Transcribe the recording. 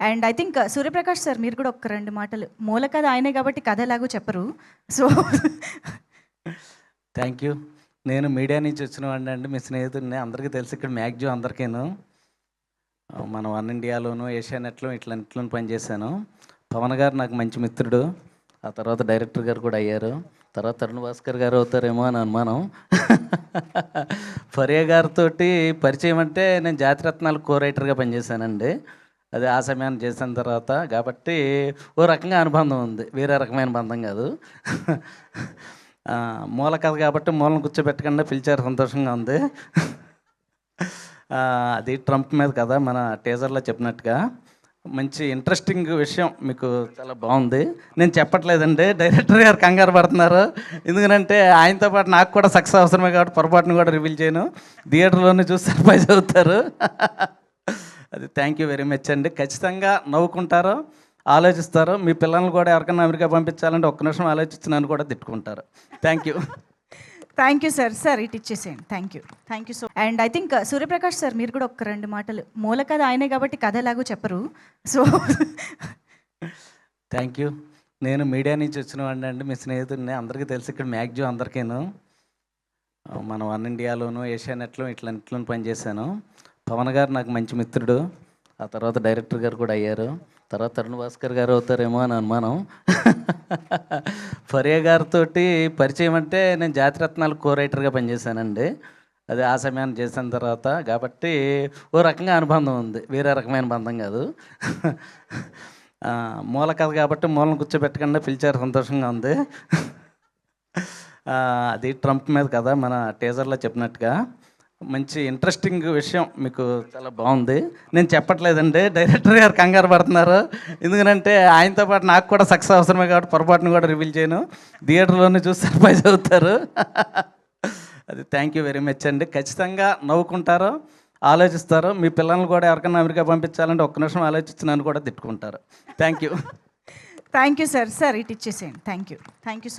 And I think Suryaprakash sir మీరు కూడా ఒక రెండు మాటలు. మూల కథ ఆయనే కాబట్టి కథ ఎలాగో చెప్పరు. సో థ్యాంక్ యూ నేను మీడియా నుంచి వచ్చిన వాడిని అండి. మీ స్నేహితుడిని అందరికీ తెలుసు. ఇక్కడ మ్యాక్సిమం అందరికీను. మన వన్ ఇండియాలోను ఏషియానెట్లో ఇట్లన్నిట్లో పనిచేశాను పవన్ గారు నాకు మంచి మిత్రుడు. ఆ తర్వాత డైరెక్టర్ గారు కూడా అయ్యారు. తర్వాత తరుణ్ భాస్కర్ గారు అవుతారేమో అని అనుమానం. ఫరియా గారితో పరిచయం అంటే నేను జాతిరత్నాలు కో రైటర్గా పనిచేశానండి. అది ఆ సమయాన్ని చేసిన తర్వాత కాబట్టి ఓ రకంగా అనుబంధం ఉంది. వేరే రకమైన బంధం కాదు. మూల కథ కాబట్టి మూలను కూర్చోబెట్టకుండా పిలిచారు సంతోషంగా ఉంది. అది ట్రంప్ మీద కదా మన టీజర్లో చెప్పినట్టుగా. మంచి ఇంట్రెస్టింగ్ విషయం మీకు చాలా బాగుంది. నేను చెప్పట్లేదండి. డైరెక్టర్ గారు కంగారు పడుతున్నారు. ఎందుకంటే ఆయనతో పాటు నాకు కూడా సక్సెస్ అవసరమే కాబట్టి పొరపాటును కూడా రివీల్ చేయను. థియేటర్లోనే చూసి సర్ప్రైజ్ అవుతారు. అది థ్యాంక్ యూ వెరీ మచ్ అండి. ఖచ్చితంగా నవ్వుకుంటారు ఆలోచిస్తారు. మీ పిల్లల్ని కూడా ఎవరికైనా అమెరికా పంపించాలంటే ఒక్క నిమిషం ఆలోచించి నన్ను కూడా తిట్టుకుంటారు. Thank you thank you sir sir ఇటు ఇచ్చేసేయండి. Thank you thank you so and I think Suryaprakash sir మీరు కూడా ఒక రెండు మాటలు. మూల కథ ఆయనే కాబట్టి కథ ఎలాగో చెప్పరు. సో థ్యాంక్ యూ నేను మీడియా నుంచి వచ్చిన వాడిని అండి. మీ స్నేహితుడిని అందరికీ తెలుసు. ఇక్కడ మ్యాక్సిమం అందరికీను. మన వన్ ఇండియాలోను ఏషియానెట్లో ఇట్లన్నిట్లో పనిచేశాను. పవన్ గారు నాకు మంచి మిత్రుడు. ఆ తర్వాత డైరెక్టర్ గారు కూడా అయ్యారు. తర్వాత తరుణ్ భాస్కర్ గారు అవుతారేమో అని అనుమానం. ఫరియా గారితో పరిచయం అంటే నేను జాతిరత్నాలు కో రైటర్గా పనిచేశానండి. అది ఆ సమయాన్ని చేసిన తర్వాత కాబట్టి ఓ రకంగా అనుబంధం ఉంది. వేరే రకమైన బంధం కాదు. మూల కథ కాబట్టి మూలను కూర్చోబెట్టకుండా పిలిచారు సంతోషంగా ఉంది. అది ట్రంప్ మీద కదా మన టీజర్లో చెప్పినట్టుగా. మంచి ఇంట్రెస్టింగ్ విషయం మీకు చాలా బాగుంది. నేను చెప్పట్లేదండి డైరెక్టర్ గారు కంగారు పడుతున్నారు. ఎందుకంటే ఆయనతో పాటు నాకు కూడా సక్సెస్ అవసరమే కాబట్టి పొరపాటును కూడా రివీల్ చేయను. థియేటర్లోనే చూసి సర్ప్రైజ్ అవుతారు. అది థ్యాంక్ యూ వెరీ మచ్ అండి. ఖచ్చితంగా నవ్వుకుంటారు ఆలోచిస్తారు. మీ పిల్లల్ని కూడా ఎవరికైనా అమెరికా పంపించాలంటే ఒక్క నిమిషం ఆలోచించినాను కూడా తిట్టుకుంటారు. Thank you thank you sir sir ఇటు ఇచ్చేసేయండి thank you thank you so